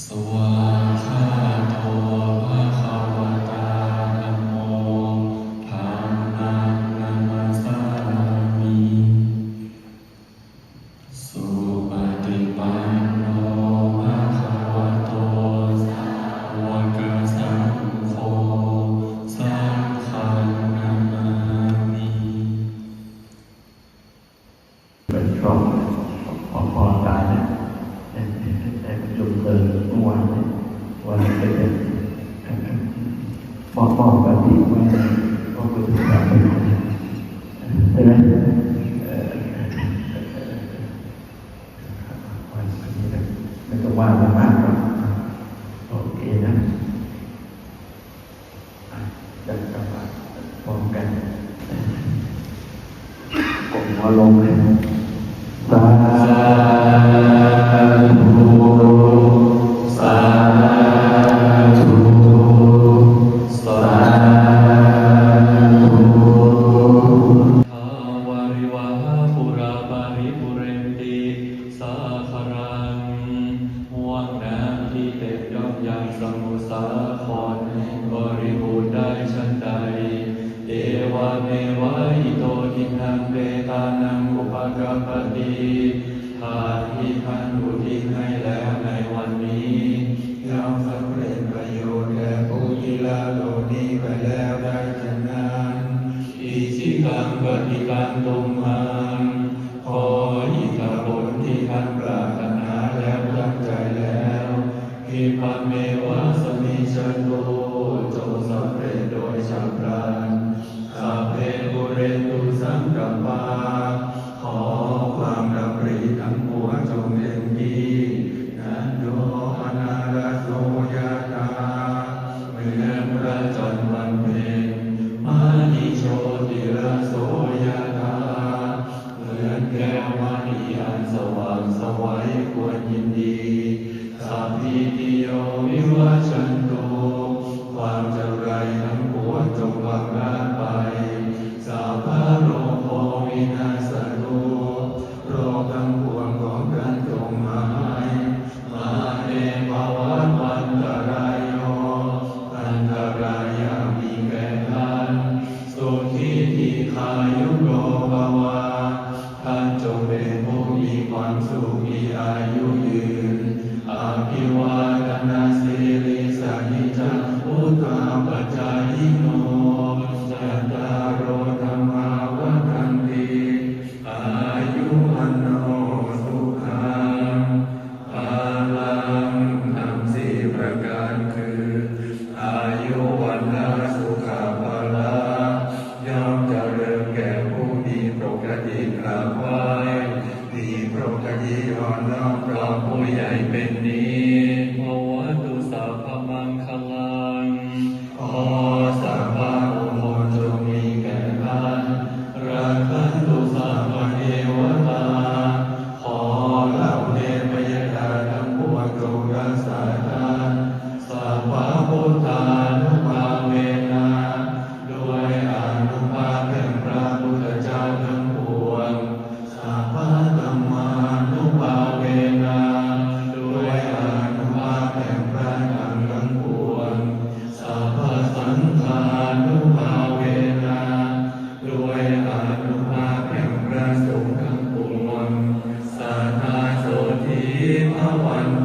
So. Uh, พ่อพ่อปฏิบัติพ่อปฏิบัติใช่ไหมไม่ต้องว่ามันมากหรอกโอเคนะจัดกับมาพร้อมกันกดหัวลงเลยสา สมุทรสาครบริบูรณ์ได้ชันใด เอวาเมวายโตทินังเวตานังอุปกรปติทานที่ท่านอุทิศให้แล้วในวันนี้ย่อมสำเร็จประโยชน์แก่ผู้ที่ละโลนี้ไปแล้วได้ทั้งนั้นอิสิตังปฏิการตุมา วัาไป สาพาโรวินาสตุโรกังปวงของการจงหายมาเนภาวะวันตรายโยอันตรยามีแก่ท่านสุขีทีคายุโลภาวะท่านจงเป็นผู้มีความสุขมีอายุยืน ใหญ่เป็นนี้ one